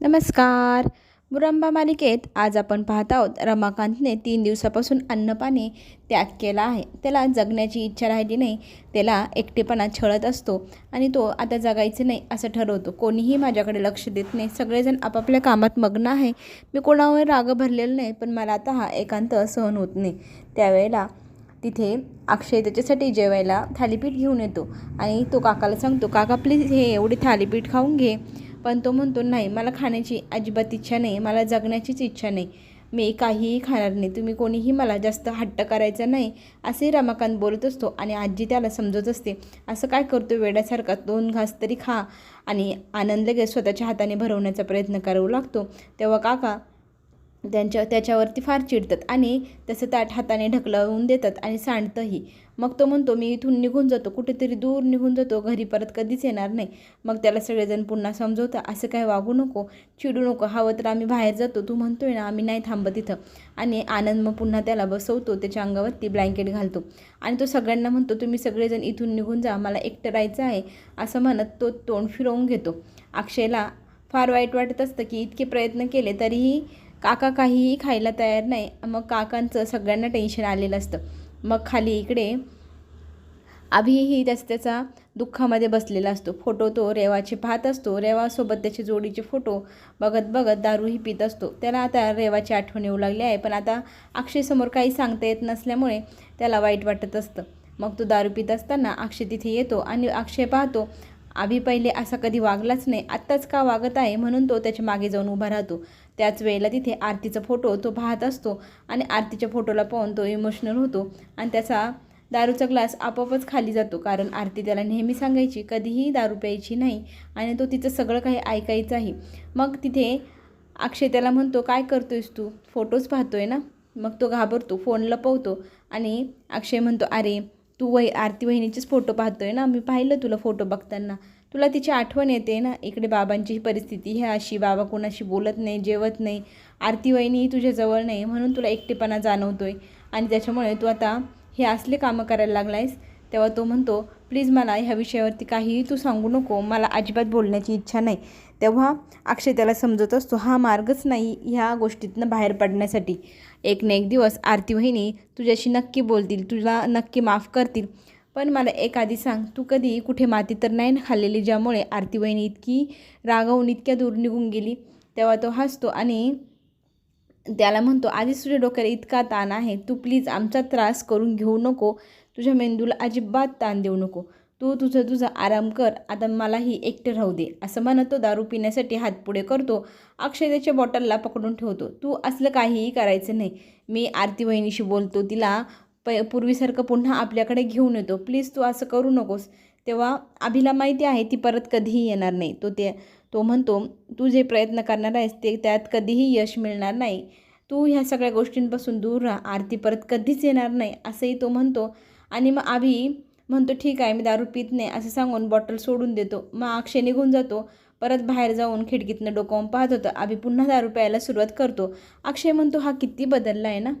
नमस्कार. मुरंबा मालिकेत आज आपण पाहत आहोत रमाकांतने तीन दिवसापासून अन्नपाणी त्याग केला आहे. त्याला जगण्याची इच्छा राहिली नाही त्याला एकटेपणा छळत असतो आणि तो आता जगायचं नाही असं ठरवतो. कोणीही माझ्याकडे लक्ष देत नाही. सगळेजण आपापल्या कामात मग्न आहे. मी कोणावर राग भरलेलं नाही पण मला आता हा एकांत सहन होत नाही. त्यावेळेला तिथे अक्षय त्याच्यासाठी जेवायला थालीपीठ घेऊन येतो आणि तो काकाला सांगतो काका प्लीज हे एवढी थालीपीठ खाऊन घे. पण तो म्हणतो नाही मला खाण्याची अजिबात इच्छा नाही मला जगण्याचीच इच्छा नाही. मी काहीही खाणार नाही तुम्ही कोणीही मला जास्त हट्ट करायचा नाही असे रमाकांत बोलत असतो आणि आजी त्याला समजत असते असं काय करतो वेड्यासारखा दोन घास तरी खा. आणि आनंद लगेच स्वतःच्या हाताने भरवण्याचा प्रयत्न करावं लागतो. तेव्हा काका त्यांच्या त्याच्यावरती फार चिडतात आणि तसं ताट हाताने ढकलवून देतात आणि सांडतंही. मग तो म्हणतो मी इथून निघून जातो. कुठेतरी दूर निघून जातो. घरी परत कधीच येणार नाही. मग त्याला सगळेजण पुन्हा समजवतं असं काय वागू नको. चिडू नको. हवं तर आम्ही बाहेर जातो. तू म्हणतोय ना आम्ही नाही थांबत इथं. आणि आनंद मग पुन्हा त्याला बसवतो त्याच्या अंगावरती ब्लँकेट घालतो. आणि तो सगळ्यांना म्हणतो तुम्ही सगळेजण इथून निघून जा. मला एकटं राहायचं आहे. असं म्हणत तो तोंड फिरवून घेतो. अक्षयला फार वाईट वाटत असतं की इतके प्रयत्न केले तरीही काका काहीही खायला तयार नाही. मग काकांचं सगळ्यांना टेन्शन आलेलं असतं. मग खाली इकडे अभिही त्याच त्याचा दुःखामध्ये बसलेला असतो. फोटो तो रेवाचे पाहत असतो. रेवासोबत त्याचे जोडीचे फोटो बघत बघत दारूही पित असतो. त्याला आता रेवाची आठवण येऊ लागली आहे. पण आता अक्षयसमोर काही सांगता येत नसल्यामुळे त्याला वाईट वाटत असतं. मग तो दारू पित असताना अक्षय तिथे येतो आणि अक्षय पाहतो आभी पहिले असा कधी वागलाच नाही आत्ताच का वागत आहे म्हणून तो त्याच्यामागे जाऊन उभा राहतो. त्याच वेळेला तिथे आरतीचा फोटो तो पाहत असतो आणि आरतीच्या फोटोला पाहून तो इमोशनल होतो आणि त्याचा दारूचा ग्लास आपोआपच खाली जातो कारण आरती त्याला नेहमी सांगायची कधीही दारू प्यायची नाही. आणि तो तिचं सगळं काही ऐकायचंही. मग तिथे अक्षय त्याला म्हणतो काय करतोयस तू? फोटोज पाहतोय ना? मग तो घाबरतो फोन लपवतो आणि अक्षय म्हणतो अरे तू वही आरती वहिनीचेच फोटो पाहतोय ना? मी पाहिलं तुला फोटो बघताना. तुला तिची आठवण येते ना? इकडे बाबांची परिस्थिती ही अशी बाबा कोणाशी बोलत नाही जेवत नाही. आरती वहिनी तुझ्याजवळ नाही म्हणून तुला एकटेपणा जाणवतोय. आणि त्याच्यामुळे तू आता हे असले कामं करायला लागला आहेस तेव्हा तो म्हणतो प्लीज मला ह्या विषयावरती काहीही तू सांगू नको. मला अजिबात बोलण्याची इच्छा नाही. तेव्हा अक्षय त्याला समजत असतो हा मार्गच नाही ह्या गोष्टीतनं बाहेर पडण्यासाठी. एक ना एक दिवस आरती वहिनी तुझ्याशी नक्की बोलतील तुला नक्की माफ करतील. पण मला एक आधी सांग तू कधी कुठे माती तर नाही ना खाल्लेली ज्यामुळे आरती वहिनी इतकी रागावून इतक्या दूर निघून गेली? तेव्हा तो हसतो आणि त्याला म्हणतो आधीच तुझ्या डोक्याला इतका ताण आहे तू प्लीज आमचा त्रास करून घेऊ नको. तुझ्या मेंदूला अजिबात ताण देऊ नको. तू तुझं तुझा आराम कर आता मलाही एकटे राहू दे. असं म्हणत तो दारू पिण्यासाठी हात पुढे करतो अक्षय त्याच्या बॉटलला पकडून ठेवतो. तू असलं काहीही करायचं नाही. मी आरती वहिनीशी बोलतो तिला प पूर्वीसारखं पुन्हा आपल्याकडे घेऊन येतो. प्लीज तू असं करू नकोस. तेव्हा अभिला माहिती आहे ती परत कधीही येणार नाही. तो ते तो म्हणतो तू जे प्रयत्न करणार आहेस ते त्यात कधीही यश मिळणार नाही. तू ह्या सगळ्या गोष्टींपासून दूर राहा. आरती परत कधीच येणार नाही असंही तो म्हणतो. आणि मग आभी म्हणतो ठीक आहे मी दारू पित नाही असं सांगून बॉटल सोडून देतो. मग अक्षय निघून जातो. परत बाहेर जाऊन खिडकीतनं डोकावून पाहत होतं. आम्ही पुन्हा दारू प्यायला सुरुवात करतो. अक्षय म्हणतो हा किती बदलला आहे ना.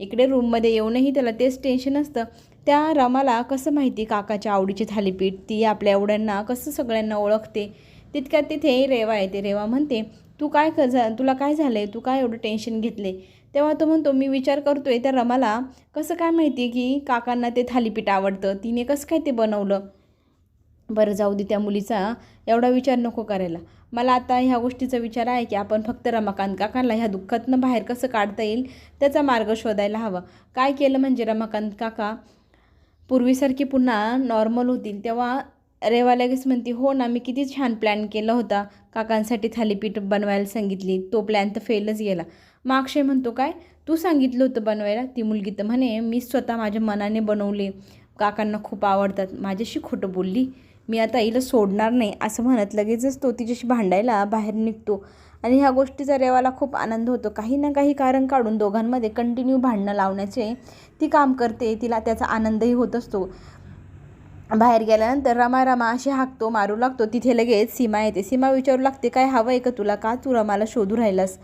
इकडे रूममध्ये येऊनही त्याला तेच टेन्शन असतं. त्या रमाला कसं माहिती काकाच्या आवडीची थालीपीठ? ती आपल्या एवढ्यांना कसं सगळ्यांना ओळखते? तितक्यात तिथे रेवा येते. रेवा म्हणते तू काय कर तुला काय झालं आहे तू काय एवढं टेन्शन घेतले तेव्हा तो म्हणतो मी विचार करतो आहे त्या रमाला कसं काय माहिती आहे की काकांना ते थालीपीठ आवडतं? तिने कसं काय ते बनवलं? बरं जाऊ दे त्या मुलीचा एवढा विचार नको करायला. मला आता ह्या गोष्टीचा विचार आहे की आपण फक्त रमाकांत काकांना ह्या दुःखातनं बाहेर कसं काढता येईल त्याचा मार्ग शोधायला हवा. काय केलं म्हणजे रमाकांत काका? पूर्वीसारखी पुन्हा नॉर्मल होतील. तेव्हा रेवा लगेच म्हणते हो ना मी किती छान प्लॅन केला होता. काकांसाठी थालीपीठ बनवायला सांगितली. तो प्लॅन तर फेलच गेला. मग अक्षय म्हणतो काय तू सांगितलं होतं बनवायला. ती मुलगी तर म्हणे मी स्वतः माझ्या मनाने बनवले. काकांना खूप आवडतात. माझ्याशी खोटं बोलली. मी आता हिला सोडणार नाही. असं म्हणत लगेचच तो तिच्याशी भांडायला बाहेर निघतो. आणि ह्या गोष्टीचा रेवाला खूप आनंद होतो. काही ना काही कारण काढून दोघांमध्ये कंटिन्यू भांडणं लावण्याचे ती काम करते. तिला त्याचा आनंदही होत असतो. बाहेर गेल्यानंतर रमा रमा अशी हाकतो मारू लागतो. तिथे लगेच सीमा येते. सीमा विचारू लागते काय हवं आहे का तुला? का तू रमाला शोधू राहिलास?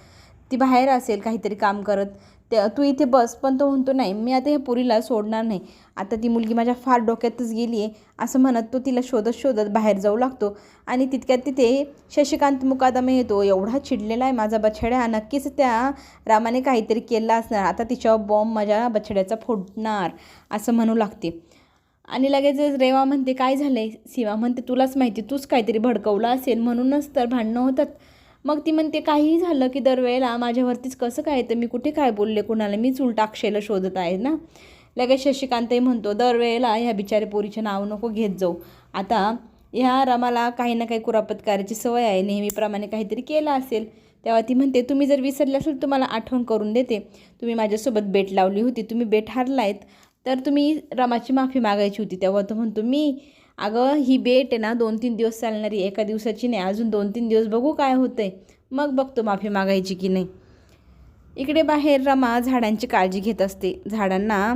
ती बाहेर असेल काहीतरी काम करत त्या तू इथे बस. पण तो म्हणतो नाही मी आता ह्या पुरीला सोडणार नाही. आता ती मुलगी माझ्या फार डोक्यातच गेली आहे असं म्हणत तो तिला शोधत शोधत बाहेर जाऊ लागतो. आणि तितक्यात तिथे शशिकांत मुकादमे येतो. एवढा चिडलेला आहे माझा बछड्या. नक्कीच त्या रामाने काहीतरी केलं असणार. आता तिच्यावर बॉम्ब माझ्या बछड्याचा फोडणार असं म्हणू लागते. आणि लगेच रेवा म्हणते काय झालं आहे सीमा म्हणते तुलाच माहिती. तूच काहीतरी भडकवलं असेल. म्हणूनच तर भांडणं होतात. मग ती म्हणते काहीही झालं की दरवेळेला माझ्यावरतीच कसं काय तर मी कुठे काय बोलले कुणाला? मीच उलटा अक्षयला शोधत आहे ना? लगेच शशिकांतही म्हणतो दरवेळेला ह्या बिचारे पोरीचे नाव नको घेत जाऊ. आता ह्या रमाला काही ना काही कुरापत करायची सवय आहे. नेहमीप्रमाणे काहीतरी केलं असेल. तेव्हा ती म्हणते तुम्ही जर विसरले असेल तुम्हाला आठवण करून देते. तुम्ही माझ्यासोबत बेट लावली होती. तुम्ही बेट हारलायत. तर तुम्ही रमाची माफी मागायची होती. तेव्हा तो म्हणतो मी अगं ही बेट आहे ना दोन तीन दिवस चालणारी. एका दिवसाची नाही अजून दोन तीन दिवस बघू काय होतं आहे मग बघतो माफी मागायची की नाही. इकडे बाहेर रमा झाडांची काळजी घेत असते. झाडांना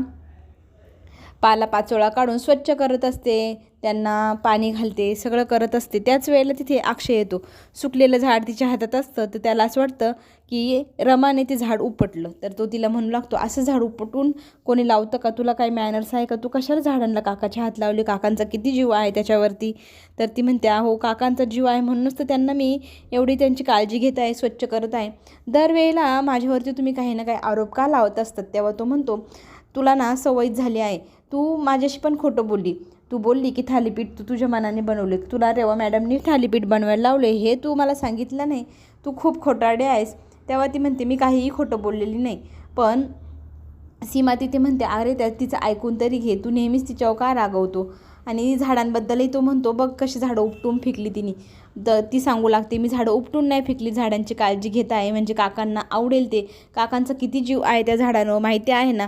पालापाचोळा काढून स्वच्छ करत असते. त्यांना पाणी घालते सगळं करत असते. त्याच वेळेला तिथे अक्षय येतो. सुकलेलं झाड तिच्या हातात असतं तर त्याला असं वाटतं की रमाने ते झाड उपटलं. तर तो तिला म्हणू लागतो असं झाड उपटून कोणी लावतं का? तुला काही मॅनर्स आहे का? तू कशाला झाडांना काकाच्या हात लावले? काकांचा किती जीव आहे त्याच्यावरती? तर ती म्हणते हो काकांचा जीव आहे म्हणूनच तर त्यांना मी एवढी त्यांची काळजी घेत आहे स्वच्छ करत आहे. दरवेळेला माझ्यावरती तुम्ही काही ना काही आरोप का लावत असतात? तेव्हा तो म्हणतो तुला ना सवयीच झाली आहे. तू माझ्याशी पण खोटं बोलली. तू बोलली की थालीपीठ तू तुझ्या मनाने बनवले तुला रेवा मॅडमनी थालीपीठ बनवायला लावले हे तू मला सांगितलं नाही. तू खूप खोटाडे आहेस. तेव्हा ती म्हणते मी काहीही खोटं बोललेली नाही. पण सीमा तिथे म्हणते अरे त्या तिचं ऐकून तरी घे. तू नेहमीच तिच्यावर का रागवतो? आणि झाडांबद्दलही तो म्हणतो बघ कशी झाडं उपटून फेकली तिने. तर ती सांगू लागते मी झाडं उपटून नाही फेकली. झाडांची काळजी घेत आहे. म्हणजे काकांना आवडेल ते. काकांचा किती जीव आहे त्या झाडांवर माहिती आहे ना?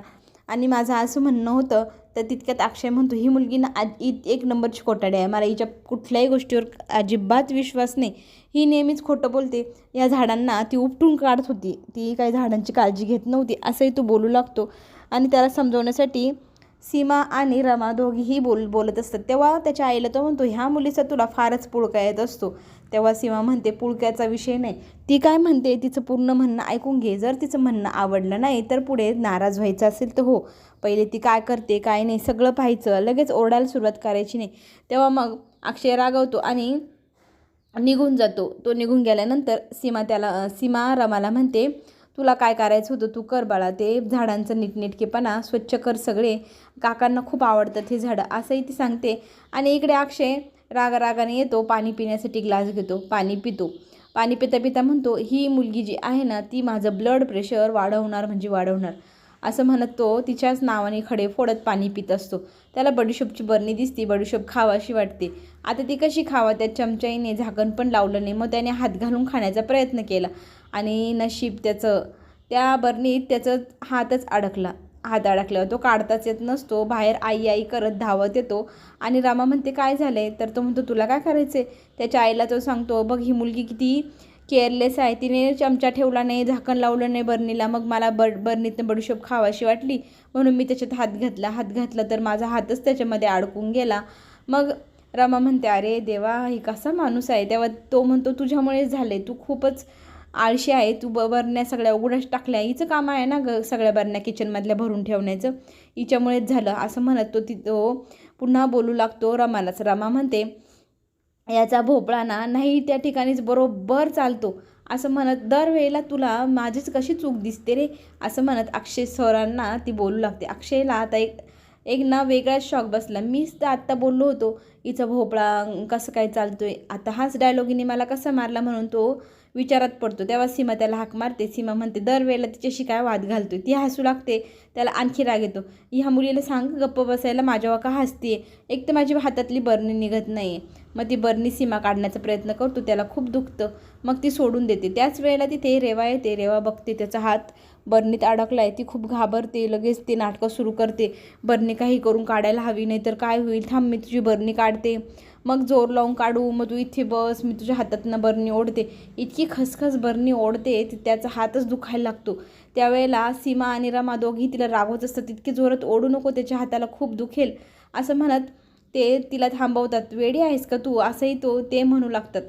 आणि माझं असं म्हणणं होतं तर तितक्यात अक्षय म्हणतो ही मुलगी ना आज एक नंबरची कोटाडी आहे. मला हिच्या कुठल्याही गोष्टीवर अजिबात विश्वास नाही. ही नेहमीच खोटं बोलते. या झाडांना ती उपटून काढत होती. ती काही झाडांची काळजी घेत नव्हती असंही तो बोलू लागतो. आणि त्याला समजवण्यासाठी सीमा आणि रमा दोघीही बोल बोलत असतात. तेव्हा त्याच्या आईला तो म्हणतो ह्या मुलीचा तुला फारच पुळका येत असतो. तेव्हा सीमा म्हणते पुळक्याचा विषय नाही. ती काय म्हणते तिचं पूर्ण म्हणणं ऐकून घे. जर तिचं म्हणणं आवडलं नाही तर पुढे नाराज व्हायचं असेल तर हो. पहिले ती काय करते काय नाही सगळं पाहायचं. लगेच ओरडायला सुरुवात करायची नाही. तेव्हा मग अक्षय रागवतो आणि निघून जातो. तो निघून गेल्यानंतर सीमा त्याला सीमा रमाला म्हणते तुला काय करायचं होतं? तू कर बाळा. ते झाडांचं नीटनेटकेपणा स्वच्छ कर सगळे. काकांना खूप आवडतात हे झाडं. असंही ती सांगते. आणि इकडे अक्षय रागारागाने येतो पाणी पिण्यासाठी ग्लास घेतो पाणी पितो. पाणी पिता पिता म्हणतो ही मुलगी जी आहे ना ती माझं ब्लड प्रेशर वाढवणार म्हणजे वाढवणार. असं म्हणत तो तिच्याच नावाने खडे फोडत पाणी पित असतो. त्याला बडीशोपची बरणी दिसती बडीशोप खावाशी वाटते. आता ती कशी खावा त्या चमचाईने झाकण पण लावलं नाही मग त्याने हात घालून खाण्याचा प्रयत्न केला. आणि नशीब त्याचं त्या बरणीत त्याचं हातच अडकला. हात अडकल्यावर तो काढताच येत नसतो. बाहेर आई आई करत धावत येतो. आणि रामा म्हणते काय झालं आहे तर तो म्हणतो तुला काय करायचं आहे त्याच्या आईला तो सांगतो बघ ही मुलगी किती केअरलेस आहे. तिने चमचा ठेवला नाही झाकण लावलं नाही बर्नीला मग मला बर बर्नीतनं बडीशोप खावाशी वाटली. म्हणून मी त्याच्यात हात घातला. हात घातला तर माझा हातच त्याच्यामध्ये अडकून गेला. मग रमा म्हणते अरे देवा हे कसा माणूस आहे? तेव्हा तो म्हणतो तुझ्यामुळेच झाले तू खूपच आळशी आहे. तू ब बरण्या सगळ्या उघडच टाकल्या. हिचं काम आहे ना ग सगळ्या बरण्या किचनमधल्या भरून ठेवण्याचं. हिच्यामुळेच झालं. असं म्हणत तो ती तो पुन्हा बोलू लागतो रमालाच. रमा म्हणते याचा भोपळा ना नाही त्या ठिकाणीच बरोबर चालतो. असं म्हणत दरवेळेला तुला माझीच कशी चूक दिसते रे? असं म्हणत अक्षय सरांना ती बोलू लागते. अक्षयला आता एक एक ना वेगळाच शॉक बसला. मीच तर आत्ता बोललो होतो हिचा भोपळा कसं काय चालतोय? आता हाच डायलॉगीने मला कसा मारला म्हणून तो विचारात पडतो. तेव्हा सीमा त्याला हाक मारते. सीमा म्हणते दरवेळेला तिच्याशी काय वाद घालतोय? ती हसू लागते. त्याला आणखी राग येतो. ह्या मुलीला सांग गप्प बसायला माझ्यावर का हसते एक तर माझी हातातली बरणी निघत नाही मग ती बरणी सीमा काढण्याचा प्रयत्न करतो त्याला खूप दुखतं. मग ती सोडून देते. त्याच वेळेला तिथे रेवा येते. रेवा बघते त्याचा हात. बरणीत अडकला आहे ती खूप घाबरते. लगेच ते नाटकं सुरू करते. बरणी काही करून काढायला हवी नाही तर काय होईल? थांब मी तुझी बरणी काढते. मग जोर लावून काढू. मग तू इथे बस. मी तुझ्या हातातनं बरणी ओढते. इतकी खसखस बरणी ओढते ती त्याचा हातच दुखायला लागतो. त्यावेळेला सीमा आणि रमा दोघी तिला रागवत असतात. तितकी जोरात ओढू नको. त्याच्या हाताला खूप दुखेल. असं म्हणत ते तिला थांबवतात वेडी आहेस का तू? असंही तो ते म्हणू लागतात.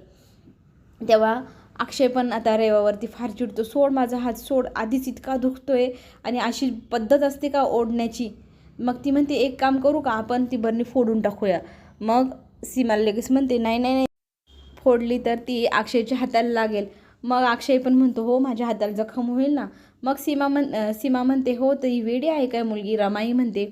तेव्हा अक्षय पण आता रेवावरती फार चिडतो सोड माझा हात सोड आधीच इतका दुखतोय आणि अशी पद्धत असते का ओढण्याची? मग ती म्हणते एक काम करू का आपण ती बरणी फोडून टाकूया. मग सीमाला लगेच म्हणते नाही नाही नाही. फोडली तर ती अक्षयच्या हाताला लागेल. मग अक्षय पण म्हणतो हो माझ्या हाताला जखम होईल ना. मग सीमा म्हण सीमा म्हणते हो तर ही वेडी आहे काय मुलगी? रमाई म्हणते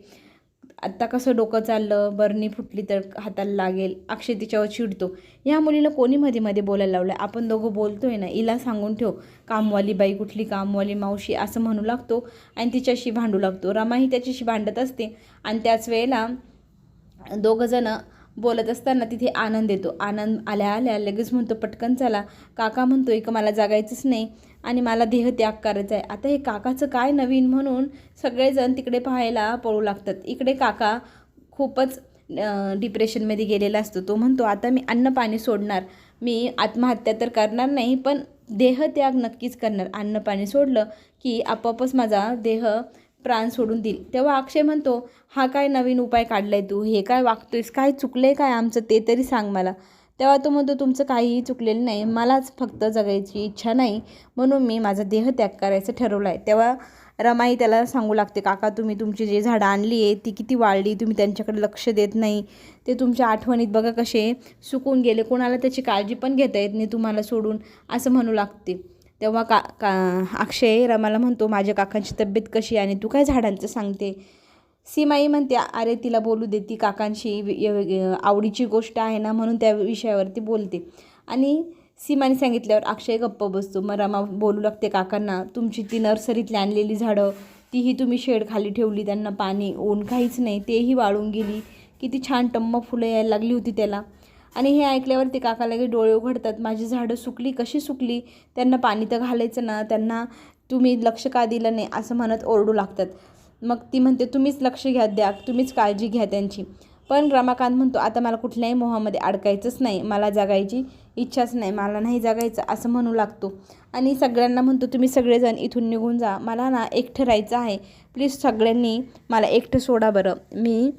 आत्ता कसं डोकं चाललं बरणी फुटली तर हाताला लागेल अक्षय तिच्यावर चिडतो. ह्या मुलीला कोणी मध्ये मध्ये बोलायला लावलं आपण दोघं बोलतोय ना हिला सांगून ठेव. कामवाली बाई कुठली? कामवाली मावशी असं म्हणू लागतो आणि तिच्याशी भांडू लागतो. रमाही त्याच्याशी भांडत असते आणि त्याच वेळेला दोघंजणं बोलत असताना तिथे आनंद येतो. आनंद आल्या आल्या लगेच म्हणतो पटकन चला. काका म्हणतो का मला जागायचंच नाही. आणि मला देहत्याग करायचा आहे आता हे काकाचं काय नवीन म्हणून सगळेजण तिकडे पाहायला पळू लागतात. इकडे काका खूपच डिप्रेशनमध्ये गेलेला असतो. तो म्हणतो आता मी अन्न पाणी सोडणार. मी आत्महत्या तर करणार नाही पण देहत्याग नक्कीच करणार. अन्न पाणी सोडलं की आपोआपच माझा देह प्राण सोडून देईल. तेव्हा अक्षय म्हणतो हा काय नवीन उपाय काढलाय तू? हे काय वागतोयस? काय चुकलं आहे काय आमचं? ते तरी सांग मला. तेव्हा तो म्हणतो तुमचं काहीही चुकलेलं नाही. मलाच फक्त जगायची इच्छा नाही. म्हणून मी माझा देह त्याग करायचं ठरवलं आहे तेव्हा रमाई त्याला सांगू लागते काका तुम्ही तुमची जे झाडं आणली आहे ती किती वाढली? तुम्ही त्यांच्याकडे लक्ष देत नाही. ते तुमच्या आठवणीत बघा कसे सुकून गेले. कोणाला त्याची काळजी पण घेता येत नाही तुम्हाला सोडून असं म्हणू लागते. तेव्हा का का अक्षय रमाला म्हणतो माझ्या काकांची तब्येत कशी आहे आणि तू काय झाडांचं सांगते? सीमाई म्हणते अरे तिला बोलू दे ती काकांशी आवडीची गोष्ट आहे ना म्हणून त्या विषयावरती बोलते. आणि सीमाने सांगितल्यावर अक्षय गप्प बसतो. मग रमा बोलू लागते काकांना. तुमची ती नर्सरीतली आणलेली झाडं तीही तुम्ही शेड खाली ठेवली त्यांना पाणी ऊन काहीच नाही. तेही वाळून गेली. किती छान टम्म फुलं यायला लागली होती त्याला. आणि हे ऐकल्यावर ते काका लगेच डोळे उघडतात. माझी झाडं सुकली कशी सुकली? त्यांना पाणी तर घालायचं ना. त्यांना तुम्ही लक्ष का दिलं नाही? असं म्हणत ओरडू लागतात. मग ती म्हणते तुम्हीच लक्ष घ्या द्या तुम्हीच काळजी घ्या त्यांची. पण रमाकांत म्हणतो आता मला कुठल्याही मोहामध्ये अडकायचंच नाही मला जगायची इच्छाच नाही मला नाही जगायचं असं म्हणू लागतो. आणि सगळ्यांना म्हणतो तुम्ही सगळेजण इथून निघून जा मला ना एकटं राहायचं आहे. प्लीज सगळ्यांनी मला एकटं सोडा बरं. मी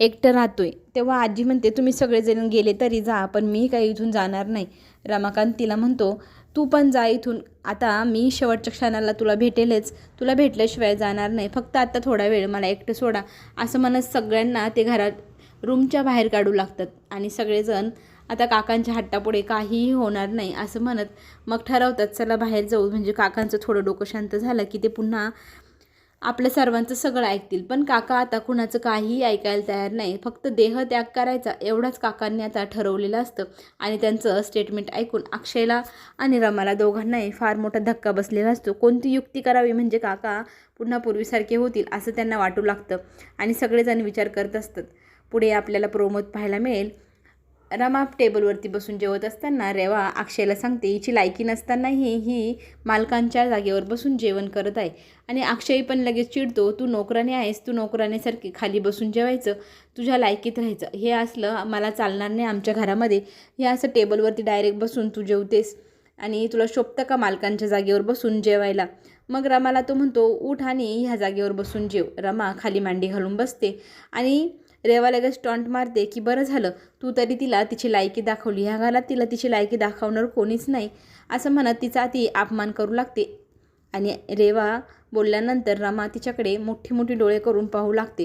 एकटं राहतोय. तेव्हा आजी म्हणते तुम्ही सगळेजण गेले तरी जा पण मी काही इथून जाणार नाही. रमाकांत तिला म्हणतो तू पण जा इथून. आता मी शेवटच्या क्षणाला तुला भेटेलच. तुला भेटल्याशिवाय जाणार नाही. फक्त आता थोडा वेळ मला एकटं सोडा. असं म्हणत सगळ्यांना ते घरात रूमच्या बाहेर काढू लागतात. आणि सगळेजण आता काकांच्या हट्टापुढे काहीही होणार नाही असं म्हणत मग ठरवतात चला बाहेर जाऊ. म्हणजे काकांचं थोडं डोकं शांत झालं की ते पुन्हा आपल्या सर्वांचं सगळं ऐकतील. पण काका आता कुणाचं काहीही ऐकायला तयार नाही. फक्त देह त्याग करायचा एवढाच काकांनी आता ठरवलेलं असतं. आणि त्यांचं स्टेटमेंट ऐकून अक्षयला आणि रमाला दोघांनाही फार मोठा धक्का बसलेला असतो. कोणती युक्ती करावी म्हणजे काका पुन्हा पूर्वीसारखे होतील असं त्यांना वाटू लागतं. आणि सगळेजण विचार करत असतात. पुढे आपल्याला प्रोमोत पाहायला मिळेल. रमा टेबलवरती बसून जेवत असताना रेवा अक्षयला सांगते हिची लायकी नसतानाही ही मालकांच्या जागेवर बसून जेवण करत आहे. आणि अक्षय पण लगेच चिडतो तू नोकराने आहेस तू नोकरानेसारखी खाली बसून जेवायचं तुझ्या लायकीत राहायचं. हे असलं मला चालणार नाही आमच्या घरामध्ये. हे असं टेबलवरती डायरेक्ट बसून तू जेवतेस आणि तुला शोभतं का मालकांच्या जागेवर बसून जेवायला? मग रमाला तो म्हणतो उठ आणि ह्या जागेवर बसून जेव. रमा खाली मांडी घालून बसते आणि रेवा लगेच टॉन्ट मारते की बरं झालं तू तरी तिला तिची लायकी दाखवली. ह्या घरात तिला तिची लायकी दाखवणार कोणीच नाही असं म्हणत तिचा ती अपमान करू लागते. आणि रेवा बोलल्यानंतर रमा तिच्याकडे मोठी मोठी डोळे करून पाहू लागते.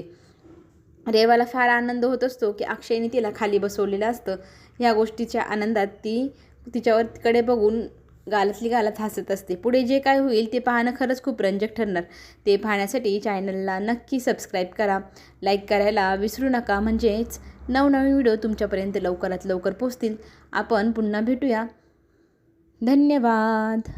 रेवाला फार आनंद होत असतो की अक्षयने तिला खाली बसवलेलं असतं. ह्या गोष्टीच्या आनंदात ती तिच्यावर तिकडे बघून गालातली गालात हसत असते. पुढे जे काय होईल ते पाहणं खरंच खूप रंजक ठरणार. ते पाहण्यासाठी चॅनलला नक्की सबस्क्राईब करा. लाईक करायला विसरू नका. म्हणजेच नवनवीन व्हिडिओ तुमच्यापर्यंत लवकरात लवकर पोचतील आपण पुन्हा भेटूया. धन्यवाद.